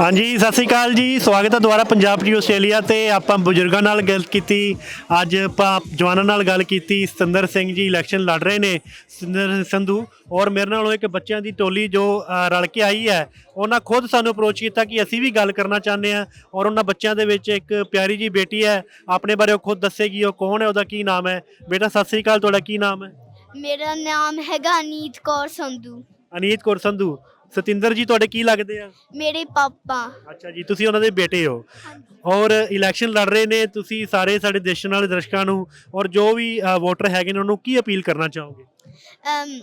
ਹਾਂਜੀ ਸਤਿ ਸ੍ਰੀ ਅਕਾਲ ਜੀ। ਸਵਾਗਤ ਹੈ ਦੁਬਾਰਾ ਪੰਜਾਬ ਟੀਵੀ ਆਸਟ੍ਰੇਲੀਆ ਤੇ। ਆਪਾਂ ਬਜ਼ੁਰਗਾਂ ਨਾਲ ਗੱਲ ਕੀਤੀ। ਅੱਜ ਆਪਾਂ ਜਵਾਨਾਂ ਨਾਲ ਗੱਲ ਕੀਤੀ। ਸਤਿੰਦਰ ਸਿੰਘ ਜੀ ਇਲੈਕਸ਼ਨ ਲੜ ਰਹੇ ਨੇ। ਸਤਿੰਦਰ ਸਿੰਘ ਸੰਧੂ ਔਰ ਮੇਰੇ ਨਾਲ ਇੱਕ ਬੱਚਿਆਂ ਦੀ ਟੋਲੀ ਜੋ ਅ, ਰਲ ਕੇ ਆਈ ਹੈ ਉਹਨਾਂ ਖੁਦ ਸਾਨੂੰ ਅਪਰੋਚ ਕੀਤਾ ਕਿ ਅਸੀਂ ਵੀ ਗੱਲ ਕਰਨਾ ਚਾਹੁੰਦੇ ਹਾਂ ਔਰ ਉਹਨਾਂ ਬੱਚਿਆਂ ਦੇ ਵਿੱਚ ਇੱਕ ਪਿਆਰੀ ਜੀ ਬੇਟੀ ਹੈ। ਆਪਣੇ ਬਾਰੇ ਉਹ ਖੁਦ ਦੱਸੇਗੀ ਉਹ ਕੌਣ ਹੈ ਉਹਦਾ ਕੀ ਨਾਮ ਹੈ? ਬੇਟਾ ਸਤਿ ਸ੍ਰੀ ਅਕਾਲ ਤੁਹਾਡਾ ਕੀ ਨਾਮ ਹੈ? ਮੇਰਾ ਨਾਮ ਹੈਗਾ ਅਨੀਤ ਕੌਰ ਸੰਧੂ। ਅਨੀਤ ਕੌਰ ਸੰਧੂ ਸਤਿੰਦਰ ਜੀ ਤੁਹਾਡੇ ਕੀ ਲੱਗਦੇ ਆ? ਮੇਰੇ ਪਾਪਾ। ਅੱਛਾ ਜੀ ਤੁਸੀਂ ਉਹਨਾਂ ਦੇ ਬੇਟੇ ਹੋ। ਔਰ ਇਲੈਕਸ਼ਨ ਲੜ ਰਹੇ ਨੇ ਤੁਸੀਂ ਸਾਰੇ ਸਾਡੇ ਦੇਸ਼ ਨਾਲ ਦਰਸ਼ਕਾਂ ਨੂੰ ਔਰ ਜੋ ਵੀ ਵੋਟਰ ਹੈਗੇ ਨੇ ਉਹਨਾਂ ਨੂੰ ਕੀ ਅਪੀਲ ਕਰਨਾ ਚਾਹੋਗੇ? ਅਮ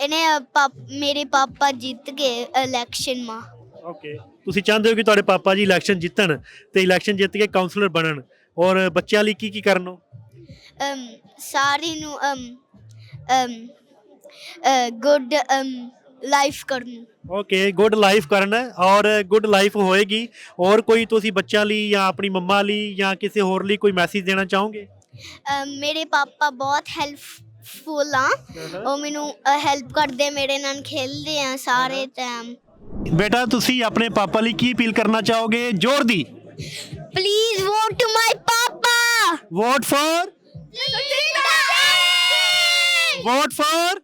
ਇਹਨੇ ਪਾਪ- ਮੇਰੇ ਪਾਪਾ ਜਿੱਤ ਗਏ ਇਲੈਕਸ਼ਨ ਮਾ। ਓਕੇ ਤੁਸੀਂ ਚਾਹੁੰਦੇ ਹੋ ਕਿ ਤੁਹਾਡੇ ਪਾਪਾ ਜੀ ਇਲੈਕਸ਼ਨ ਜਿੱਤਣ ਤੇ ਇਲੈਕਸ਼ਨ ਜਿੱਤ ਕੇ ਕਾਉਂਸਲਰ ਬਣਨ। ਔਰ ਬੱਚਿਆਂ ਲਈ ਕੀ ਕੀ ਕਰਨ ਸਾਰੀ ਨੂੰ ਅਮ ਗੁੱਡ ਲਾਈਫ ਕਰਨ। ਓਕੇ ਗੁੱਡ ਲਾਈਫ ਕਰਨਾ ਔਰ ਗੁੱਡ ਲਾਈਫ ਹੋਏਗੀ। ਔਰ ਕੋਈ ਤੁਸੀਂ ਬੱਚਿਆਂ ਲਈ ਜਾਂ ਆਪਣੀ ਮੰਮਾ ਲਈ ਜਾਂ ਕਿਸੇ ਹੋਰ ਲਈ ਕੋਈ ਮੈਸੇਜ ਦੇਣਾ ਚਾਹੋਗੇ? ਮੇਰੇ ਪਾਪਾ ਬਹੁਤ ਹੈਲਪਫੁਲ ਆ। ਉਹ ਮੈਨੂੰ ਹੈਲਪ ਕਰਦੇ ਮੇਰੇ ਨਾਲ ਖੇਲਦੇ ਆ ਸਾਰੇ ਟਾਈਮ ਬੇਟਾ ਤੁਸੀਂ ਆਪਣੇ ਪਾਪਾ ਲਈ ਕੀ ਅਪੀਲ ਕਰਨਾ ਚਾਹੋਗੇ? ਜ਼ੋਰ ਦੀ। Please vote to my papa vote for vote for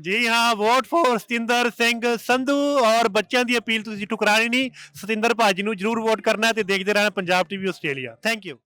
ਜੀ ਹਾਂ ਵੋਟ ਫॉर ਸਤਿੰਦਰ ਸਿੰਘ ਸੰਧੂ ਔਰ ਬੱਚਿਆਂ ਦੀ ਅਪੀਲ ਤੁਸੀਂ ਠੁਕਰਾਣੀ ਨਹੀਂ। ਸਤਿੰਦਰ ਭਾਜੀ ਨੂੰ ਜਰੂਰ ਵੋਟ ਕਰਨਾ ਤੇ ਦੇਖਦੇ ਰਹਿਣਾ Punjab TV Australia. Thank you